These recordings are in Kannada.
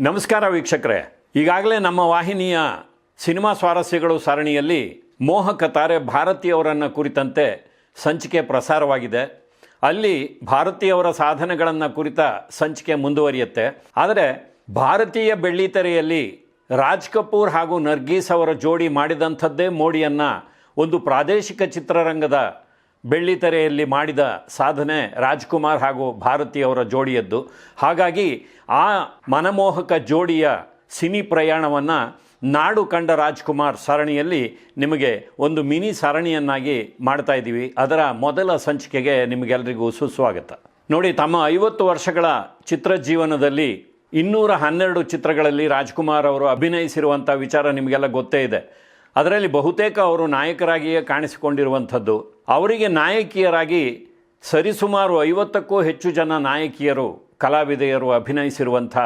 ನಮಸ್ಕಾರ ವೀಕ್ಷಕರೇ. ಈಗಾಗಲೇ ನಮ್ಮ ವಾಹಿನಿಯ ಸಿನಿಮಾ ಸ್ವಾರಸ್ಯಗಳು ಸರಣಿಯಲ್ಲಿ ಮೋಹಕ ತಾರೆ ಭಾರತೀಯವರನ್ನು ಕುರಿತಂತೆ ಸಂಚಿಕೆ ಪ್ರಸಾರವಾಗಿದೆ. ಅಲ್ಲಿ ಭಾರತೀಯವರ ಸಾಧನೆಗಳನ್ನು ಕುರಿತ ಸಂಚಿಕೆ ಮುಂದುವರಿಯುತ್ತೆ. ಆದರೆ ಭಾರತೀಯ ಬೆಳ್ಳಿತೆರೆಯಲ್ಲಿ ರಾಜ್ ಕಪೂರ್ ಹಾಗೂ ನರ್ಗೀಸ್ ಅವರ ಜೋಡಿ ಮಾಡಿದಂಥದ್ದೇ ಮೋಡಿಯನ್ನು ಒಂದು ಪ್ರಾದೇಶಿಕ ಚಿತ್ರರಂಗದ ಬೆಳ್ಳಿತೆರೆಯಲ್ಲಿ ಮಾಡಿದ ಸಾಧನೆ ರಾಜ್ಕುಮಾರ್ ಹಾಗೂ ಭಾರತಿಯವರ ಜೋಡಿಯದ್ದು. ಹಾಗಾಗಿ ಆ ಮನಮೋಹಕ ಜೋಡಿಯ ಸಿನಿ ಪ್ರಯಾಣವನ್ನು ನಾಡು ಕಂಡ ರಾಜ್ಕುಮಾರ್ ಸರಣಿಯಲ್ಲಿ ನಿಮಗೆ ಒಂದು ಮಿನಿ ಸರಣಿಯನ್ನಾಗಿ ಮಾಡ್ತಾ ಇದ್ದೀವಿ. ಅದರ ಮೊದಲ ಸಂಚಿಕೆಗೆ ನಿಮಗೆಲ್ಲರಿಗೂ ಸುಸ್ವಾಗತ. ನೋಡಿ, ತಮ್ಮ ಐವತ್ತು ವರ್ಷಗಳ ಚಿತ್ರಜೀವನದಲ್ಲಿ ಇನ್ನೂರ ಹನ್ನೆರಡು ಚಿತ್ರಗಳಲ್ಲಿ ರಾಜ್ಕುಮಾರ್ ಅವರು ಅಭಿನಯಿಸಿರುವಂಥ ವಿಚಾರ ನಿಮಗೆಲ್ಲ ಗೊತ್ತೇ ಇದೆ. ಅದರಲ್ಲಿ ಬಹುತೇಕ ಅವರು ನಾಯಕರಾಗಿಯೇ ಕಾಣಿಸಿಕೊಂಡಿರುವಂಥದ್ದು. ಅವರಿಗೆ ನಾಯಕಿಯರಾಗಿ ಸರಿಸುಮಾರು ಐವತ್ತಕ್ಕೂ ಹೆಚ್ಚು ಜನ ನಾಯಕಿಯರು, ಕಲಾವಿದೆಯರು ಅಭಿನಯಿಸಿರುವಂಥ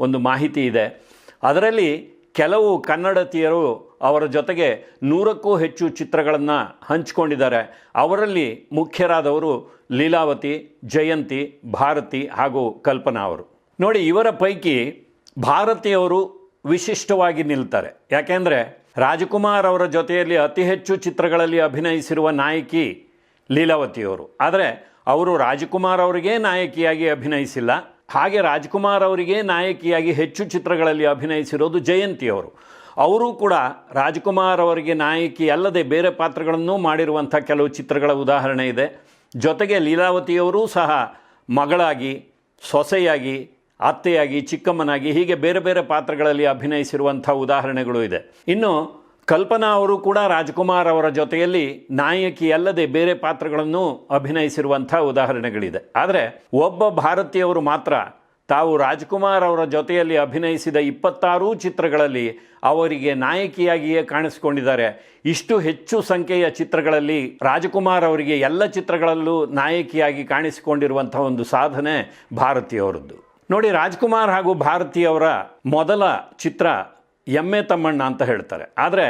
ಒಂದು ಮಾಹಿತಿ ಇದೆ. ಅದರಲ್ಲಿ ಕೆಲವು ಕನ್ನಡತಿಯರು ಅವರ ಜೊತೆಗೆ ನೂರಕ್ಕೂ ಹೆಚ್ಚು ಚಿತ್ರಗಳನ್ನು ಹಂಚಿಕೊಂಡಿದ್ದಾರೆ. ಅವರಲ್ಲಿ ಮುಖ್ಯರಾದವರು ಲೀಲಾವತಿ, ಜಯಂತಿ, ಭಾರತಿ ಹಾಗೂ ಕಲ್ಪನಾ ಅವರು. ನೋಡಿ, ಇವರ ಪೈಕಿ ಭಾರತಿಯವರು ವಿಶಿಷ್ಟವಾಗಿ ನಿಲ್ತಾರೆ. ಯಾಕೆಂದರೆ ರಾಜಕುಮಾರ್ ಅವರ ಜೊತೆಯಲ್ಲಿ ಅತಿ ಹೆಚ್ಚು ಚಿತ್ರಗಳಲ್ಲಿ ಅಭಿನಯಿಸಿರುವ ನಾಯಕಿ ಲೀಲಾವತಿಯವರು. ಆದರೆ ಅವರು ರಾಜಕುಮಾರ್ ಅವರಿಗೇ ನಾಯಕಿಯಾಗಿ ಅಭಿನಯಿಸಿಲ್ಲ. ಹಾಗೆ ರಾಜ್ಕುಮಾರ್ ಅವರಿಗೆ ನಾಯಕಿಯಾಗಿ ಹೆಚ್ಚು ಚಿತ್ರಗಳಲ್ಲಿ ಅಭಿನಯಿಸಿರೋದು ಜಯಂತಿಯವರು ಅವರು ಕೂಡ ರಾಜ್ಕುಮಾರ್ ಅವರಿಗೆ ನಾಯಕಿ ಅಲ್ಲದೆ ಬೇರೆ ಪಾತ್ರಗಳನ್ನು ಮಾಡಿರುವಂಥ ಕೆಲವು ಚಿತ್ರಗಳ ಉದಾಹರಣೆ ಇದೆ. ಜೊತೆಗೆ ಲೀಲಾವತಿಯವರೂ ಸಹ ಮಗಳಾಗಿ, ಸೊಸೆಯಾಗಿ ಅತ್ತೆಯಾಗಿ ಚಿಕ್ಕಮ್ಮನಾಗಿ, ಹೀಗೆ ಬೇರೆ ಬೇರೆ ಪಾತ್ರಗಳಲ್ಲಿ ಅಭಿನಯಿಸಿರುವಂಥ ಉದಾಹರಣೆಗಳು ಇದೆ. ಇನ್ನು ಕಲ್ಪನಾ ಅವರು ಕೂಡ ರಾಜ್ಕುಮಾರ್ ಅವರ ಜೊತೆಯಲ್ಲಿ ನಾಯಕಿ ಅಲ್ಲದೆ ಬೇರೆ ಪಾತ್ರಗಳನ್ನು ಅಭಿನಯಿಸಿರುವಂಥ ಉದಾಹರಣೆಗಳಿದೆ. ಆದರೆ ಒಬ್ಬ ಭಾರತೀಯವರು ಮಾತ್ರ ತಾವು ರಾಜ್ಕುಮಾರ್ ಅವರ ಜೊತೆಯಲ್ಲಿ ಅಭಿನಯಿಸಿದ ಇಪ್ಪತ್ತಾರು ಚಿತ್ರಗಳಲ್ಲಿ ಅವರಿಗೆ ನಾಯಕಿಯಾಗಿಯೇ ಕಾಣಿಸಿಕೊಂಡಿದ್ದಾರೆ. ಇಷ್ಟು ಹೆಚ್ಚು ಸಂಖ್ಯೆಯ ಚಿತ್ರಗಳಲ್ಲಿ ರಾಜಕುಮಾರ್ ಅವರಿಗೆ ಎಲ್ಲ ಚಿತ್ರಗಳಲ್ಲೂ ನಾಯಕಿಯಾಗಿ ಕಾಣಿಸಿಕೊಂಡಿರುವಂಥ ಒಂದು ಸಾಧನೆ ಭಾರತೀಯವರದ್ದು. ನೋಡಿ, ರಾಜ್ಕುಮಾರ್ ಹಾಗೂ ಭಾರತೀಯವರ ಮೊದಲ ಚಿತ್ರ ಎಮ್ಮೆ ತಮ್ಮಣ್ಣ ಅಂತ ಹೇಳ್ತಾರೆ. ಆದರೆ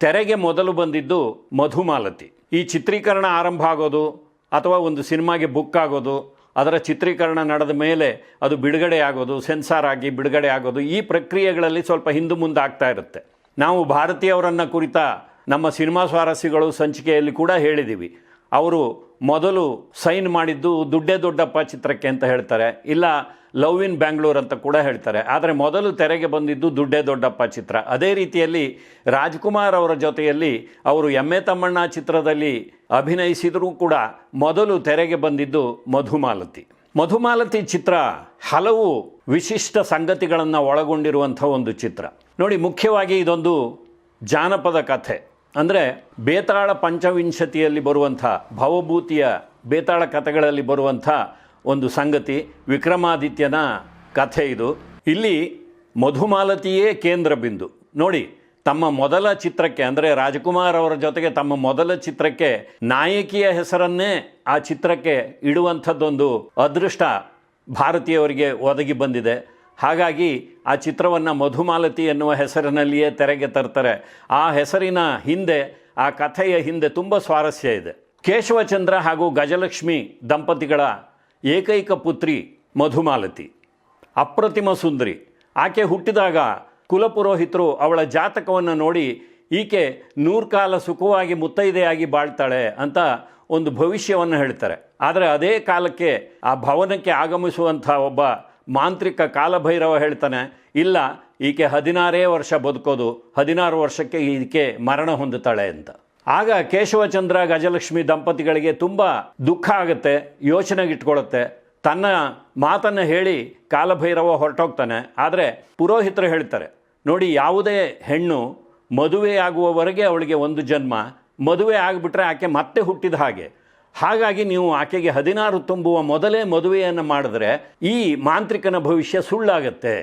ತೆರೆಗೆ ಮೊದಲು ಬಂದಿದ್ದು ಮಧುಮಾಲತಿ. ಈ ಚಿತ್ರೀಕರಣ ಆರಂಭ ಆಗೋದು ಅಥವಾ ಒಂದು ಸಿನಿಮಾಗೆ ಬುಕ್ ಆಗೋದು, ಅದರ ಚಿತ್ರೀಕರಣ ನಡೆದ ಮೇಲೆ ಅದು ಬಿಡುಗಡೆ ಆಗೋದು, ಸೆನ್ಸಾರ್ ಆಗಿ ಬಿಡುಗಡೆ ಆಗೋದು, ಈ ಪ್ರಕ್ರಿಯೆಗಳಲ್ಲಿ ಸ್ವಲ್ಪ ಹಿಂದೆ ಮುಂದೆ ಆಗ್ತಾ ಇರುತ್ತೆ. ನಾವು ಭಾರತೀಯವರನ್ನು ಕುರಿತ ನಮ್ಮ ಸಿನಿಮಾ ಸ್ವಾರಸ್ಯಗಳು ಸಂಚಿಕೆಯಲ್ಲಿ ಕೂಡ ಹೇಳಿದ್ದೀವಿ ಅವರು ಮೊದಲು ಸೈನ್ ಮಾಡಿದ್ದು ದುಡ್ಡೇ ದೊಡ್ಡಪ್ಪ ಚಿತ್ರಕ್ಕೆ ಅಂತ ಹೇಳ್ತಾರೆ. ಇಲ್ಲ ಲವ್ ಇನ್ ಬ್ಯಾಂಗ್ಳೂರ್ ಅಂತ ಕೂಡ ಹೇಳ್ತಾರೆ. ಆದರೆ ಮೊದಲು ತೆರೆಗೆ ಬಂದಿದ್ದು ದುಡ್ಡೇ ದೊಡ್ಡಪ್ಪ ಚಿತ್ರ. ಅದೇ ರೀತಿಯಲ್ಲಿ ರಾಜ್ಕುಮಾರ್ ಅವರ ಜೊತೆಯಲ್ಲಿ ಅವರು ಎಮ್ಮೆ ತಮ್ಮಣ್ಣ ಚಿತ್ರದಲ್ಲಿ ಅಭಿನಯಿಸಿದರೂ ಕೂಡ ಮೊದಲು ತೆರೆಗೆ ಬಂದಿದ್ದು ಮಧುಮಾಲತಿ. ಮಧುಮಾಲತಿ ಚಿತ್ರ ಹಲವು ವಿಶಿಷ್ಟ ಸಂಗತಿಗಳನ್ನು ಒಳಗೊಂಡಿರುವಂಥ ಒಂದು ಚಿತ್ರ. ನೋಡಿ, ಮುಖ್ಯವಾಗಿ ಇದೊಂದು ಜಾನಪದ ಕಥೆ. ಅಂದರೆ ಬೇತಾಳ ಪಂಚವಿಂಶತಿಯಲ್ಲಿ ಬರುವಂಥ, ಭವಭೂತಿಯ ಬೇತಾಳ ಕಥೆಗಳಲ್ಲಿ ಬರುವಂಥ ಒಂದು ಸಂಗತಿ, ವಿಕ್ರಮಾದಿತ್ಯನ ಕಥೆ ಇದು. ಇಲ್ಲಿ ಮಧುಮಾಲತಿಯೇ ಕೇಂದ್ರ ಬಿಂದು. ನೋಡಿ, ತಮ್ಮ ಮೊದಲ ಚಿತ್ರಕ್ಕೆ, ಅಂದರೆ ರಾಜಕುಮಾರ್ ಅವರ ಜೊತೆಗೆ ತಮ್ಮ ಮೊದಲ ಚಿತ್ರಕ್ಕೆ ನಾಯಕಿಯ ಹೆಸರನ್ನೇ ಆ ಚಿತ್ರಕ್ಕೆ ಇಡುವಂಥದ್ದೊಂದು ಅದೃಷ್ಟ ಭಾರತೀಯವರಿಗೆ ಒದಗಿ ಬಂದಿದೆ. ಹಾಗಾಗಿ ಆ ಚಿತ್ರವನ್ನು ಮಧುಮಾಲತಿ ಎನ್ನುವ ಹೆಸರಿನಲ್ಲಿಯೇ ತೆರೆಗೆ ತರ್ತಾರೆ. ಆ ಹೆಸರಿನ ಹಿಂದೆ, ಆ ಕಥೆಯ ಹಿಂದೆ ತುಂಬ ಸ್ವಾರಸ್ಯ ಇದೆ. ಕೇಶವಚಂದ್ರ ಹಾಗೂ ಗಜಲಕ್ಷ್ಮಿ ದಂಪತಿಗಳ ಏಕೈಕ ಪುತ್ರಿ ಮಧುಮಾಲತಿ, ಅಪ್ರತಿಮ ಸುಂದರಿ. ಆಕೆ ಹುಟ್ಟಿದಾಗ ಕುಲಪುರೋಹಿತರು ಅವಳ ಜಾತಕವನ್ನು ನೋಡಿ, ಈಕೆ ನೂರ್ಕಾಲ ಸುಖವಾಗಿ ಮುತ್ತೈದೆಯಾಗಿ ಬಾಳ್ತಾಳೆ ಅಂತ ಒಂದು ಭವಿಷ್ಯವನ್ನು ಹೇಳ್ತಾರೆ. ಆದರೆ ಅದೇ ಕಾಲಕ್ಕೆ ಆ ಭವನಕ್ಕೆ ಆಗಮಿಸುವಂಥ ಒಬ್ಬ ಮಾಂತ್ರಿಕ ಕಾಲಭೈರವ ಹೇಳ್ತಾನೆ, ಇಲ್ಲ, ಈಕೆ ಹದಿನಾರೇ ವರ್ಷ ಬದುಕೋದು, ಹದಿನಾರು ವರ್ಷಕ್ಕೆ ಈಕೆ ಮರಣ ಹೊಂದುತ್ತಾಳೆ ಅಂತ. ಆಗ ಕೇಶವಚಂದ್ರ ಗಜಲಕ್ಷ್ಮಿ ದಂಪತಿಗಳಿಗೆ ತುಂಬ ದುಃಖ ಆಗುತ್ತೆ ಯೋಚನೆಗಿಟ್ಕೊಳ್ಳುತ್ತೆ ತನ್ನ ಮಾತನ್ನು ಹೇಳಿ ಕಾಲಭೈರವ ಹೊರಟೋಗ್ತಾನೆ. ಆದರೆ ಪುರೋಹಿತರು ಹೇಳ್ತಾರೆ, ನೋಡಿ, ಯಾವುದೇ ಹೆಣ್ಣು ಮದುವೆಯಾಗುವವರೆಗೆ ಅವಳಿಗೆ ಒಂದು ಜನ್ಮ, ಮದುವೆ ಆಗಿಬಿಟ್ರೆ ಆಕೆ ಮತ್ತೆ ಹುಟ್ಟಿದ ಹಾಗೆ. ಹಾಗಾಗಿ ನೀವು ಆಕೆಗೆ ಹದಿನಾರು ತುಂಬುವ ಮೊದಲೇ ಮದುವೆಯನ್ನು ಮಾಡಿದ್ರೆ ಈ ಮಾಂತ್ರಿಕನ ಭವಿಷ್ಯ ಸುಳ್ಳಾಗತ್ತೆ,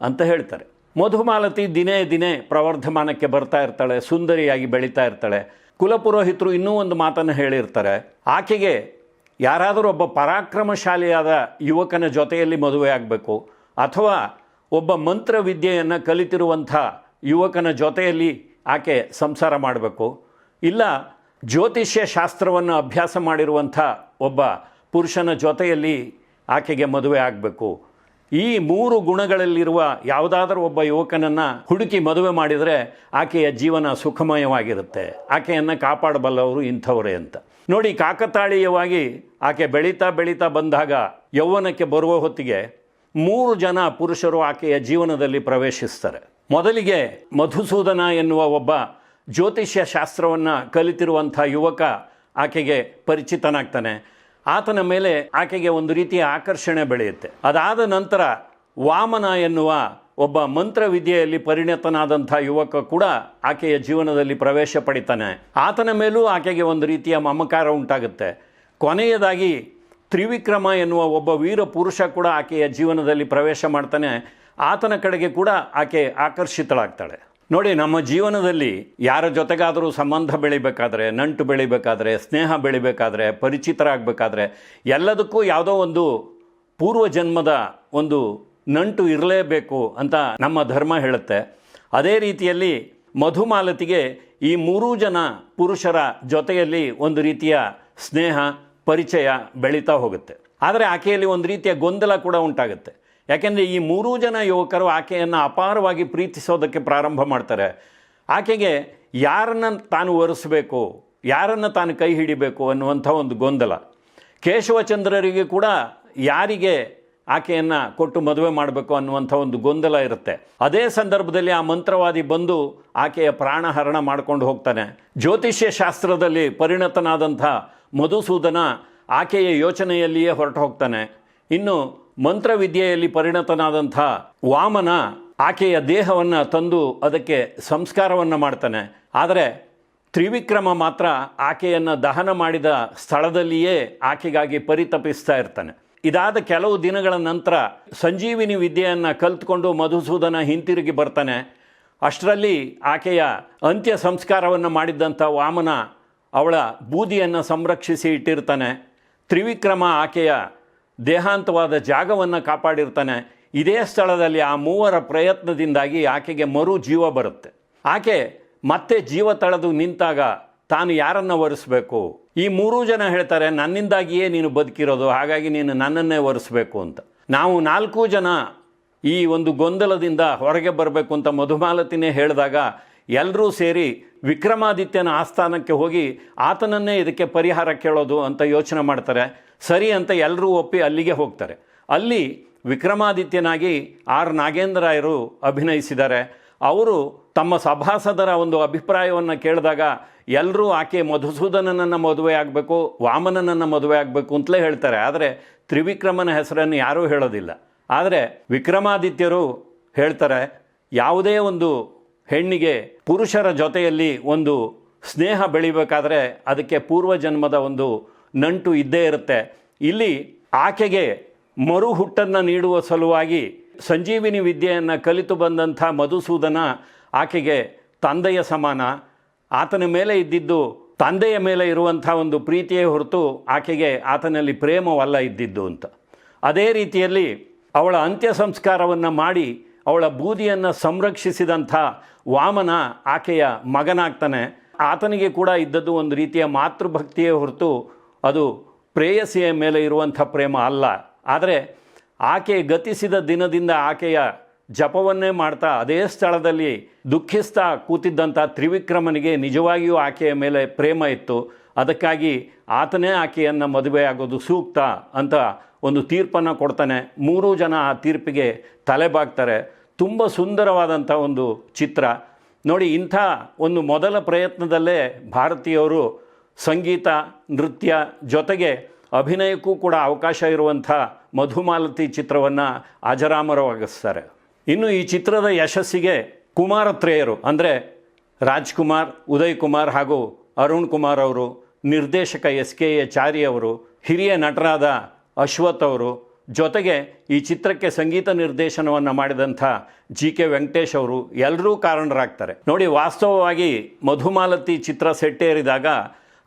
ಅಂತ ಹೇಳ್ತಾರೆ. ಮಧುಮಾಲತಿ ದಿನೇ ದಿನೇ ಪ್ರವರ್ಧಮಾನಕ್ಕೆ ಬರ್ತಾ ಇರ್ತಾಳೆ, ಸುಂದರಿಯಾಗಿ ಬೆಳೀತಾ ಇರ್ತಾಳೆ. ಕುಲಪುರೋಹಿತರು ಇನ್ನೂ ಒಂದು ಮಾತನ್ನು ಹೇಳಿರ್ತಾರೆ. ಆಕೆಗೆ ಯಾರಾದರೂ ಒಬ್ಬ ಪರಾಕ್ರಮಶಾಲಿಯಾದ ಯುವಕನ ಜೊತೆಯಲ್ಲಿ ಮದುವೆ ಆಗಬೇಕು, ಅಥವಾ ಒಬ್ಬ ಮಂತ್ರವಿದ್ಯೆಯನ್ನು ಕಲಿತಿರುವಂಥ ಯುವಕನ ಜೊತೆಯಲ್ಲಿ ಆಕೆ ಸಂಸಾರ ಮಾಡಬೇಕು, ಇಲ್ಲ ಜ್ಯೋತಿಷ್ಯ ಶಾಸ್ತ್ರವನ್ನು ಅಭ್ಯಾಸ ಮಾಡಿರುವಂಥ ಒಬ್ಬ ಪುರುಷನ ಜೊತೆಯಲ್ಲಿ ಆಕೆಗೆ ಮದುವೆ ಆಗಬೇಕು ಈ ಮೂರು ಗುಣಗಳಲ್ಲಿರುವ ಯಾವುದಾದ್ರೂ ಒಬ್ಬ ಯುವಕನನ್ನು ಹುಡುಕಿ ಮದುವೆ ಮಾಡಿದರೆ ಆಕೆಯ ಜೀವನ ಸುಖಮಯವಾಗಿರುತ್ತೆ. ಆಕೆಯನ್ನು ಕಾಪಾಡಬಲ್ಲವರು ಇಂಥವರೇ ಅಂತ. ನೋಡಿ, ಕಾಕತಾಳೀಯವಾಗಿ ಆಕೆ ಬೆಳೀತಾ ಬೆಳೀತಾ ಬಂದಾಗ ಯೌವನಕ್ಕೆ ಬರುವ ಹೊತ್ತಿಗೆ ಮೂರು ಜನ ಪುರುಷರು ಆಕೆಯ ಜೀವನದಲ್ಲಿ ಪ್ರವೇಶಿಸ್ತಾರೆ. ಮೊದಲಿಗೆ ಮಧುಸೂದನ ಎನ್ನುವ ಒಬ್ಬ ಜ್ಯೋತಿಷ್ಯ ಶಾಸ್ತ್ರವನ್ನು ಕಲಿತಿರುವಂಥ ಯುವಕ ಆಕೆಗೆ ಪರಿಚಿತನಾಗ್ತಾನೆ. ಆತನ ಮೇಲೆ ಆಕೆಗೆ ಒಂದು ರೀತಿಯ ಆಕರ್ಷಣೆ ಬೆಳೆಯುತ್ತೆ. ಅದಾದ ನಂತರ ವಾಮನ ಎನ್ನುವ ಒಬ್ಬ ಮಂತ್ರವಿದ್ಯೆಯಲ್ಲಿ ಪರಿಣತನಾದಂಥ ಯುವಕ ಕೂಡ ಆಕೆಯ ಜೀವನದಲ್ಲಿ ಪ್ರವೇಶ ಪಡಿತಾನೆ. ಆತನ ಮೇಲೂ ಆಕೆಗೆ ಒಂದು ರೀತಿಯ ಮಮಕಾರ ಉಂಟಾಗುತ್ತೆ. ಕೊನೆಯದಾಗಿ ತ್ರಿವಿಕ್ರಮ ಎನ್ನುವ ಒಬ್ಬ ವೀರ ಪುರುಷ ಕೂಡ ಆಕೆಯ ಜೀವನದಲ್ಲಿ ಪ್ರವೇಶ ಮಾಡ್ತಾನೆ. ಆತನ ಕಡೆಗೆ ಕೂಡ ಆಕೆ ಆಕರ್ಷಿತಳಾಗ್ತಾಳೆ. ನೋಡಿ, ನಮ್ಮ ಜೀವನದಲ್ಲಿ ಯಾರ ಜೊತೆಗಾದರೂ ಸಂಬಂಧ ಬೆಳಿಬೇಕಾದ್ರೆ, ನಂಟು ಬೆಳಿಬೇಕಾದ್ರೆ, ಸ್ನೇಹ ಬೆಳಿಬೇಕಾದ್ರೆ, ಪರಿಚಿತರಾಗಬೇಕಾದ್ರೆ, ಎಲ್ಲದಕ್ಕೂ ಯಾವುದೋ ಒಂದು ಪೂರ್ವ ಜನ್ಮದ ಒಂದು ನಂಟು ಇರಲೇಬೇಕು ಅಂತ ನಮ್ಮ ಧರ್ಮ ಹೇಳುತ್ತೆ. ಅದೇ ರೀತಿಯಲ್ಲಿ ಮಧುಮಾಲತಿಗೆ ಈ ಮೂರೂ ಜನ ಪುರುಷರ ಜೊತೆಯಲ್ಲಿ ಒಂದು ರೀತಿಯ ಸ್ನೇಹ, ಪರಿಚಯ ಬೆಳೀತಾ ಹೋಗುತ್ತೆ. ಆದರೆ ಆಕೆಯಲ್ಲಿ ಒಂದು ರೀತಿಯ ಗೊಂದಲ ಕೂಡ ಉಂಟಾಗುತ್ತೆ. ಯಾಕೆಂದರೆ ಈ ಮೂರೂ ಜನ ಯುವಕರು ಆಕೆಯನ್ನು ಅಪಾರವಾಗಿ ಪ್ರೀತಿಸೋದಕ್ಕೆ ಪ್ರಾರಂಭ ಮಾಡ್ತಾರೆ. ಆಕೆಗೆ ಯಾರನ್ನು ತಾನು ಒರೆಸಬೇಕು, ಯಾರನ್ನು ತಾನು ಕೈ ಹಿಡಿಬೇಕು ಅನ್ನುವಂಥ ಒಂದು ಗೊಂದಲ. ಕೇಶವಚಂದ್ರರಿಗೆ ಕೂಡ ಯಾರಿಗೆ ಆಕೆಯನ್ನು ಕೊಟ್ಟು ಮದುವೆ ಮಾಡಬೇಕು ಅನ್ನುವಂಥ ಒಂದು ಗೊಂದಲ ಇರುತ್ತೆ. ಅದೇ ಸಂದರ್ಭದಲ್ಲಿ ಆ ಮಂತ್ರವಾದಿ ಬಂದು ಆಕೆಯ ಪ್ರಾಣಹರಣ ಮಾಡ್ಕೊಂಡು ಹೋಗ್ತಾನೆ. ಜ್ಯೋತಿಷ್ಯ ಶಾಸ್ತ್ರದಲ್ಲಿ ಪರಿಣತನಾದಂಥ ಮಧುಸೂದನ ಆಕೆಯ ಯೋಚನೆಯಲ್ಲಿಯೇ ಹೊರಟು ಹೋಗ್ತಾನೆ. ಇನ್ನು ಮಂತ್ರವಿದ್ಯೆಯಲ್ಲಿ ಪರಿಣತನಾದಂಥ ವಾಮನ ಆಕೆಯ ದೇಹವನ್ನು ತಂದು ಅದಕ್ಕೆ ಸಂಸ್ಕಾರವನ್ನು ಮಾಡ್ತಾನೆ. ಆದರೆ ತ್ರಿವಿಕ್ರಮ ಮಾತ್ರ ಆಕೆಯನ್ನು ದಹನ ಮಾಡಿದ ಸ್ಥಳದಲ್ಲಿಯೇ ಆಕೆಗಾಗಿ ಪರಿತಪಿಸ್ತಾ ಇರ್ತಾನೆ. ಇದಾದ ಕೆಲವು ದಿನಗಳ ನಂತರ ಸಂಜೀವಿನಿ ವಿದ್ಯೆಯನ್ನು ಕಲ್ತ್ಕೊಂಡು ಮಧುಸೂದನ ಹಿಂತಿರುಗಿ ಬರ್ತಾನೆ. ಅಷ್ಟರಲ್ಲಿ ಆಕೆಯ ಅಂತ್ಯ ಸಂಸ್ಕಾರವನ್ನು ಮಾಡಿದ್ದಂಥ ವಾಮನ ಅವಳ ಬೂದಿಯನ್ನು ಸಂರಕ್ಷಿಸಿ ಇಟ್ಟಿರ್ತಾನೆ. ತ್ರಿವಿಕ್ರಮ ಆಕೆಯ ದೇಹಾಂತವಾದ ಜಾಗವನ್ನು ಕಾಪಾಡಿರ್ತಾನೆ. ಇದೇ ಸ್ಥಳದಲ್ಲಿ ಆ ಮೂವರ ಪ್ರಯತ್ನದಿಂದಾಗಿ ಆಕೆಗೆ ಮರು ಜೀವ ಬರುತ್ತೆ. ಆಕೆ ಮತ್ತೆ ಜೀವ ತಳೆದು ನಿಂತಾಗ ತಾನು ಯಾರನ್ನು ಒರೆಸ್ಬೇಕು ಈ ಮೂರೂ ಜನ ಹೇಳ್ತಾರೆ, ನನ್ನಿಂದಾಗಿಯೇ ನೀನು ಬದುಕಿರೋದು, ಹಾಗಾಗಿ ನೀನು ನನ್ನನ್ನೇ ಒರೆಸ್ಬೇಕು ಅಂತ. ನಾವು ನಾಲ್ಕು ಜನ ಈ ಒಂದು ಗೊಂದಲದಿಂದ ಹೊರಗೆ ಬರಬೇಕು ಅಂತ ಮಧುಮಾಲತಿನೇ ಹೇಳಿದಾಗ ಎಲ್ಲರೂ ಸೇರಿ ವಿಕ್ರಮಾದಿತ್ಯನ ಆಸ್ಥಾನಕ್ಕೆ ಹೋಗಿ ಆತನನ್ನೇ ಇದಕ್ಕೆ ಪರಿಹಾರ ಕೇಳೋದು ಅಂತ ಯೋಚನೆ ಮಾಡ್ತಾರೆ. ಸರಿ ಅಂತ ಎಲ್ಲರೂ ಒಪ್ಪಿ ಅಲ್ಲಿಗೆ ಹೋಗ್ತಾರೆ. ಅಲ್ಲಿ ವಿಕ್ರಮಾದಿತ್ಯನಾಗಿ ಆರ್ ನಾಗೇಂದ್ರಾಯರು ಅಭಿನಯಿಸಿದ್ದಾರೆ. ಅವರು ತಮ್ಮ ಸಭಾಸದರ ಒಂದು ಅಭಿಪ್ರಾಯವನ್ನು ಕೇಳಿದಾಗ ಎಲ್ಲರೂ ಆಕೆ ಮಧುಸೂದನನನ್ನು ಮದುವೆ ಆಗಬೇಕು, ವಾಮನನನ್ನು ಮದುವೆ ಆಗಬೇಕು ಅಂತಲೇ ಹೇಳ್ತಾರೆ. ಆದರೆ ತ್ರಿವಿಕ್ರಮನ ಹೆಸರನ್ನು ಯಾರೂ ಹೇಳೋದಿಲ್ಲ. ಆದರೆ ವಿಕ್ರಮಾದಿತ್ಯರು ಹೇಳ್ತಾರೆ, ಯಾವುದೇ ಒಂದು ಹೆಣ್ಣಿಗೆ ಪುರುಷರ ಜೊತೆಯಲ್ಲಿ ಒಂದು ಸ್ನೇಹ ಬೆಳಿಬೇಕಾದ್ರೆ ಅದಕ್ಕೆ ಪೂರ್ವಜನ್ಮದ ಒಂದು ನಂಟು ಇದ್ದೇ ಇರುತ್ತೆ. ಇಲ್ಲಿ ಆಕೆಗೆ ಮರು ಹುಟ್ಟನ್ನು ನೀಡುವ ಸಲುವಾಗಿ ಸಂಜೀವಿನಿ ವಿದ್ಯೆಯನ್ನು ಕಲಿತು ಬಂದಂಥ ಮಧುಸೂದನ ಆಕೆಗೆ ತಂದೆಯ ಸಮಾನ. ಆತನ ಮೇಲೆ ಇದ್ದಿದ್ದು ತಂದೆಯ ಮೇಲೆ ಇರುವಂಥ ಒಂದು ಪ್ರೀತಿಯೇ ಹೊರತು ಆಕೆಗೆ ಆತನಲ್ಲಿ ಪ್ರೇಮವಲ್ಲ ಇದ್ದಿದ್ದು ಅಂತ. ಅದೇ ರೀತಿಯಲ್ಲಿ ಅವಳ ಅಂತ್ಯ ಸಂಸ್ಕಾರವನ್ನು ಮಾಡಿ ಅವಳ ಬೂದಿಯನ್ನು ಸಂರಕ್ಷಿಸಿದಂಥ ವಾಮನ ಆಕೆಯ ಮಗನಾಗ್ತಾನೆ. ಆತನಿಗೆ ಕೂಡ ಇದ್ದದ್ದು ಒಂದು ರೀತಿಯ ಮಾತೃಭಕ್ತಿಯೇ ಹೊರತು ಅದು ಪ್ರೇಯಸಿಯ ಮೇಲೆ ಇರುವಂಥ ಪ್ರೇಮ ಅಲ್ಲ. ಆದರೆ ಆಕೆ ಗತಿಸಿದ ದಿನದಿಂದ ಆಕೆಯ ಜಪವನ್ನೇ ಮಾಡ್ತಾ ಅದೇ ಸ್ಥಳದಲ್ಲಿ ದುಃಖಿಸ್ತಾ ಕೂತಿದ್ದಂಥ ತ್ರಿವಿಕ್ರಮನಿಗೆ ನಿಜವಾಗಿಯೂ ಆಕೆಯ ಮೇಲೆ ಪ್ರೇಮ ಇತ್ತು. ಅದಕ್ಕಾಗಿ ಆತನೇ ಆಕೆಯನ್ನು ಮದುವೆಯಾಗೋದು ಸೂಕ್ತ ಅಂತ ಒಂದು ತೀರ್ಪನ್ನು ಕೊಡ್ತಾನೆ. ಮೂರೂ ಜನ ಆ ತೀರ್ಪಿಗೆ ತಲೆಬಾಗ್ತಾರೆ ತುಂಬ ಸುಂದರವಾದಂಥ ಒಂದು ಚಿತ್ರ. ನೋಡಿ, ಇಂಥ ಒಂದು ಮೊದಲ ಪ್ರಯತ್ನದಲ್ಲೇ ಭಾರತೀಯವರು ಸಂಗೀತ, ನೃತ್ಯ ಜೊತೆಗೆ ಅಭಿನಯಕ್ಕೂ ಕೂಡ ಅವಕಾಶ ಇರುವಂಥ ಮಧುಮಾಲತಿ ಚಿತ್ರವನ್ನು ಅಜರಾಮರವಾಗಿಸ್ತಾರೆ ಇನ್ನು ಈ ಚಿತ್ರದ ಯಶಸ್ಸಿಗೆ ಕುಮಾರತ್ರೇಯರು, ಅಂದರೆ ರಾಜ್ಕುಮಾರ್ ಉದಯ್ ಕುಮಾರ್ ಹಾಗೂ ಅರುಣ್ ಕುಮಾರ್ ಅವರು ನಿರ್ದೇಶಕ ಎಸ್ ಕೆ ಎ ಚಾರಿ ಅವರು, ಹಿರಿಯ ನಟರಾದ ಅಶ್ವಥ್ ಅವರು ಜೊತೆಗೆ ಈ ಚಿತ್ರಕ್ಕೆ ಸಂಗೀತ ನಿರ್ದೇಶನವನ್ನು ಮಾಡಿದಂಥ ಜಿ ಕೆ ವೆಂಕಟೇಶ್ ಅವರು ಎಲ್ಲರೂ ಕಾರಣರಾಗ್ತಾರೆ. ನೋಡಿ, ವಾಸ್ತವವಾಗಿ ಮಧುಮಾಲತಿ ಚಿತ್ರ ಸೆಟ್ಟೇರಿದಾಗ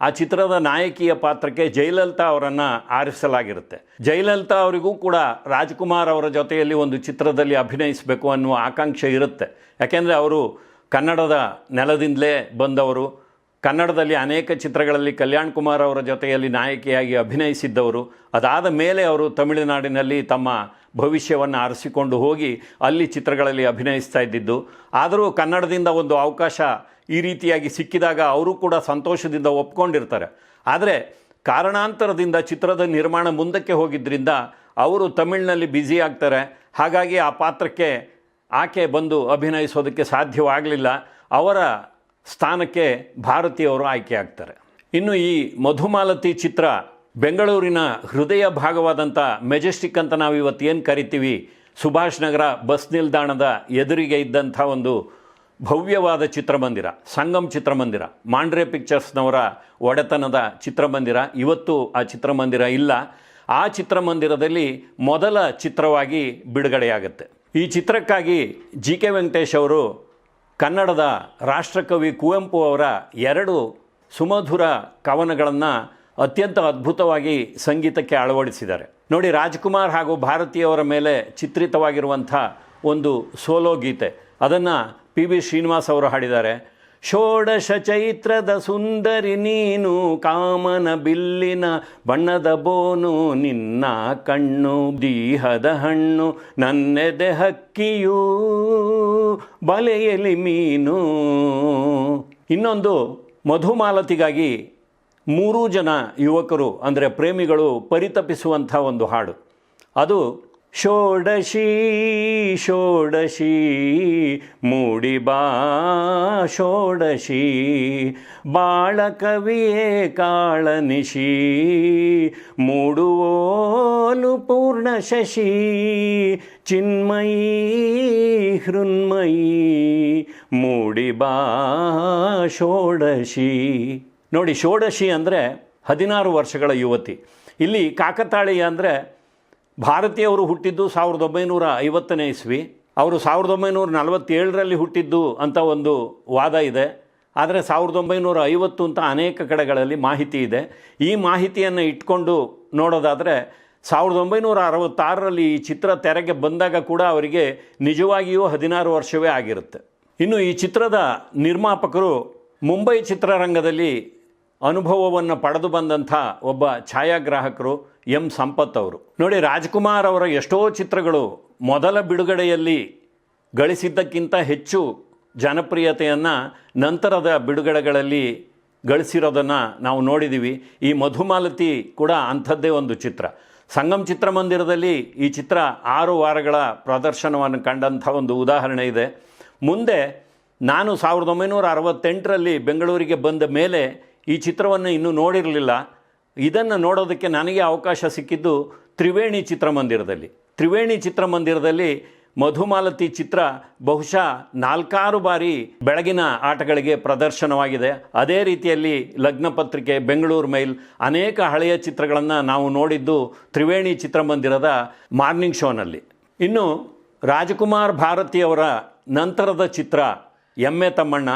ಆ ಚಿತ್ರದ ನಾಯಕಿಯ ಪಾತ್ರಕ್ಕೆ ಜಯಲಲಿತಾ ಅವರನ್ನು ಆರಿಸಲಾಗಿರುತ್ತೆ. ಜಯಲಲಿತಾ ಅವರಿಗೂ ಕೂಡ ರಾಜ್ಕುಮಾರ್ ಅವರ ಜೊತೆಯಲ್ಲಿ ಒಂದು ಚಿತ್ರದಲ್ಲಿ ಅಭಿನಯಿಸಬೇಕು ಅನ್ನುವ ಆಕಾಂಕ್ಷೆ ಇರುತ್ತೆ. ಯಾಕೆಂದರೆ ಅವರು ಕನ್ನಡದ ನೆಲದಿಂದಲೇ ಬಂದವರು. ಕನ್ನಡದಲ್ಲಿ ಅನೇಕ ಚಿತ್ರಗಳಲ್ಲಿ ಕಲ್ಯಾಣ್ ಕುಮಾರ್ ಅವರ ಜೊತೆಯಲ್ಲಿ ನಾಯಕಿಯಾಗಿ ಅಭಿನಯಿಸಿದ್ದವರು. ಅದಾದ ಮೇಲೆ ಅವರು ತಮಿಳುನಾಡಿನಲ್ಲಿ ತಮ್ಮ ಭವಿಷ್ಯವನ್ನು ಆರಿಸಿಕೊಂಡು ಹೋಗಿ ಅಲ್ಲಿ ಚಿತ್ರಗಳಲ್ಲಿ ಅಭಿನಯಿಸ್ತಾ ಇದ್ದಿದ್ದು. ಆದರೂ ಕನ್ನಡದಿಂದ ಒಂದು ಅವಕಾಶ ಈ ರೀತಿಯಾಗಿ ಸಿಕ್ಕಿದಾಗ ಅವರು ಕೂಡ ಸಂತೋಷದಿಂದ ಒಪ್ಕೊಂಡಿರ್ತಾರೆ. ಆದರೆ ಕಾರಣಾಂತರದಿಂದ ಚಿತ್ರದ ನಿರ್ಮಾಣ ಮುಂದಕ್ಕೆ ಹೋಗಿದ್ದರಿಂದ ಅವರು ತಮಿಳಿನಲ್ಲಿ ಬ್ಯುಸಿ ಆಗ್ತಾರೆ. ಹಾಗಾಗಿ ಆ ಪಾತ್ರಕ್ಕೆ ಆಕೆ ಬಂದು ಅಭಿನಯಿಸೋದಕ್ಕೆ ಸಾಧ್ಯವಾಗಲಿಲ್ಲ. ಅವರ ಸ್ಥಾನಕ್ಕೆ ಭಾರತೀಯವರು ಆಯ್ಕೆ ಆಗ್ತಾರೆ ಇನ್ನು ಈ ಮಧುಮಾಲತಿ ಚಿತ್ರ ಬೆಂಗಳೂರಿನ ಹೃದಯ ಭಾಗವಾದಂಥ ಮೆಜೆಸ್ಟಿಕ್ ಅಂತ ನಾವು ಇವತ್ತು ಏನು ಕರಿತೀವಿ? ಸುಭಾಷ್ ನಗರ ಬಸ್ ನಿಲ್ದಾಣದ ಎದುರಿಗೆ ಇದ್ದಂಥ ಒಂದು ಭವ್ಯವಾದ ಚಿತ್ರಮಂದಿರ, ಸಂಗಮ್ ಚಿತ್ರಮಂದಿರ, ಮಾಂಡ್ರೆ ಪಿಕ್ಚರ್ಸ್ನವರ ಒಡೆತನದ ಚಿತ್ರಮಂದಿರ. ಇವತ್ತು ಆ ಚಿತ್ರಮಂದಿರ ಇಲ್ಲ. ಆ ಚಿತ್ರಮಂದಿರದಲ್ಲಿ ಮೊದಲ ಚಿತ್ರವಾಗಿ ಬಿಡುಗಡೆಯಾಗುತ್ತೆ. ಈ ಚಿತ್ರಕ್ಕಾಗಿ ಜಿ ಕೆ ವೆಂಕಟೇಶ್ ಅವರು ಕನ್ನಡದ ರಾಷ್ಟ್ರಕವಿ ಕುವೆಂಪು ಅವರ ಎರಡು ಸುಮಧುರ ಕವನಗಳನ್ನು ಅತ್ಯಂತ ಅದ್ಭುತವಾಗಿ ಸಂಗೀತಕ್ಕೆ ಅಳವಡಿಸಿದ್ದಾರೆ. ನೋಡಿ, ರಾಜ್ಕುಮಾರ್ ಹಾಗೂ ಭಾರತೀಯವರ ಮೇಲೆ ಚಿತ್ರಿತವಾಗಿರುವಂಥ ಒಂದು ಸೋಲೋ ಗೀತೆ. ಅದನ್ನು ಪಿ ಬಿ ಶ್ರೀನಿವಾಸ್ ಅವರು ಹಾಡಿದ್ದಾರೆ. ಷೋಡಶ ಚೈತ್ರದ ಸುಂದರಿ ನೀನು, ಕಾಮನ ಬಿಲ್ಲಿನ ಬಣ್ಣದ ಬೋನು, ನಿನ್ನ ಕಣ್ಣು, ದೀಹದ ಹಣ್ಣು, ನನ್ನೆದೆ ಹಕ್ಕಿಯೂ ಬಲೆಯಲಿ ಮೀನು. ಇನ್ನೊಂದು ಮಧುಮಾಲತಿಗಾಗಿ ಮೂರೂ ಜನ ಯುವಕರು, ಅಂದರೆ ಪ್ರೇಮಿಗಳು ಪರಿತಪಿಸುವಂಥ ಒಂದು ಹಾಡು. ಅದು ಷೋಡಶಿ ಷೋಡಶಿ, ಮೂಡಿ ಬಾ, ಷೋಡಶಿ ಬಾಳ ಕವಿಯೇ ಕಾಳನಿಶಿ, ಮೂಡುವೋನು ಪೂರ್ಣ ಶಶಿ ಚಿನ್ಮಯೀ ಮೂಡಿ ಬಾ, ಷೋಡಶಿ. ನೋಡಿ, ಷೋಡಶಿ ಅಂದರೆ ಹದಿನಾರು ವರ್ಷಗಳ ಯುವತಿ. ಇಲ್ಲಿ ಕಾಕತಾಳೀಯ ಅಂದರೆ ಭಾರತೀಯವರು ಹುಟ್ಟಿದ್ದು ಸಾವಿರದ ಒಂಬೈನೂರ ಐವತ್ತನೇ ಇಸ್ವಿ. ಅವರು ಸಾವಿರದ ಒಂಬೈನೂರ ನಲವತ್ತೇಳರಲ್ಲಿ ಹುಟ್ಟಿದ್ದು ಅಂತ ಒಂದು ವಾದ ಇದೆ. ಆದರೆ ಸಾವಿರದ ಒಂಬೈನೂರ ಐವತ್ತು ಅಂತ ಅನೇಕ ಕಡೆಗಳಲ್ಲಿ ಮಾಹಿತಿ ಇದೆ. ಈ ಮಾಹಿತಿಯನ್ನು ಇಟ್ಕೊಂಡು ನೋಡೋದಾದರೆ ಸಾವಿರದ ಒಂಬೈನೂರ ಅರವತ್ತಾರರಲ್ಲಿ ಈ ಚಿತ್ರ ತೆರೆಗೆ ಬಂದಾಗ ಕೂಡ ಅವರಿಗೆ ನಿಜವಾಗಿಯೂ ಹದಿನಾರು ವರ್ಷವೇ ಆಗಿರುತ್ತೆ. ಇನ್ನು ಈ ಚಿತ್ರದ ನಿರ್ಮಾಪಕರು ಮುಂಬೈ ಚಿತ್ರರಂಗದಲ್ಲಿ ಅನುಭವವನ್ನು ಪಡೆದು ಬಂದಂಥ ಒಬ್ಬ ಛಾಯಾಗ್ರಾಹಕರು ಎಂ ಸಂಪತ್ ಅವರು. ನೋಡಿ, ರಾಜ್ಕುಮಾರ್ ಅವರ ಎಷ್ಟೋ ಚಿತ್ರಗಳು ಮೊದಲ ಬಿಡುಗಡೆಯಲ್ಲಿ ಗಳಿಸಿದ್ದಕ್ಕಿಂತ ಹೆಚ್ಚು ಜನಪ್ರಿಯತೆಯನ್ನು ನಂತರದ ಬಿಡುಗಡೆಗಳಲ್ಲಿ ಗಳಿಸಿರೋದನ್ನು ನಾವು ನೋಡಿದ್ದೀವಿ ಈ ಮಧುಮಾಲತಿ ಕೂಡ ಅಂಥದ್ದೇ ಒಂದು ಚಿತ್ರ. ಸಂಗಮ್ ಚಿತ್ರಮಂದಿರದಲ್ಲಿ ಈ ಚಿತ್ರ ಆರು ವಾರಗಳ ಪ್ರದರ್ಶನವನ್ನು ಕಂಡಂಥ ಒಂದು ಉದಾಹರಣೆ ಇದೆ. ಮುಂದೆ ನಾನು ಸಾವಿರದ ಒಂಬೈನೂರ ಅರವತ್ತೆಂಟರಲ್ಲಿ ಬೆಂಗಳೂರಿಗೆ ಬಂದ ಮೇಲೆ ಈ ಚಿತ್ರವನ್ನು ಇನ್ನೂ ನೋಡಿರಲಿಲ್ಲ. ಇದನ್ನು ನೋಡೋದಕ್ಕೆ ನನಗೆ ಅವಕಾಶ ಸಿಕ್ಕಿದ್ದು ತ್ರಿವೇಣಿ ಚಿತ್ರಮಂದಿರದಲ್ಲಿ. ತ್ರಿವೇಣಿ ಚಿತ್ರಮಂದಿರದಲ್ಲಿ ಮಧುಮಾಲತಿ ಚಿತ್ರ ಬಹುಶಃ ನಾಲ್ಕಾರು ಬಾರಿ ಬೆಳಗಿನ ಆಟಗಳಿಗೆ ಪ್ರದರ್ಶನವಾಗಿದೆ. ಅದೇ ರೀತಿಯಲ್ಲಿ ಲಗ್ನಪತ್ರಿಕೆ ಬೆಂಗಳೂರು ಮೈಲ್ ಅನೇಕ ಹಳೆಯ ಚಿತ್ರಗಳನ್ನು ನಾವು ನೋಡಿದ್ದು ತ್ರಿವೇಣಿ ಚಿತ್ರಮಂದಿರದ ಮಾರ್ನಿಂಗ್ ಶೋನಲ್ಲಿ. ಇನ್ನು ರಾಜಕುಮಾರ್ ಭಾರತಿಯವರ ನಂತರದ ಚಿತ್ರ ಎಮ್ಮೆ ತಮ್ಮಣ್ಣ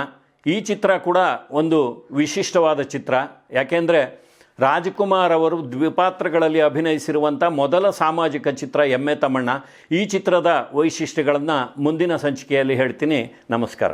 ಈ ಚಿತ್ರ ಕೂಡ ಒಂದು ವಿಶಿಷ್ಟವಾದ ಚಿತ್ರ. ಯಾಕೆಂದರೆ ರಾಜ್ಕುಮಾರ್ ಅವರು ದ್ವಿಪಾತ್ರಗಳಲ್ಲಿ ಅಭಿನಯಿಸಿರುವಂಥ ಮೊದಲ ಸಾಮಾಜಿಕ ಚಿತ್ರ ಎಮ್ಮೆ ತಮ್ಮಣ್ಣ. ಈ ಚಿತ್ರದ ವೈಶಿಷ್ಟ್ಯಗಳನ್ನು ಮುಂದಿನ ಸಂಚಿಕೆಯಲ್ಲಿ ಹೇಳ್ತೀನಿ. ನಮಸ್ಕಾರ.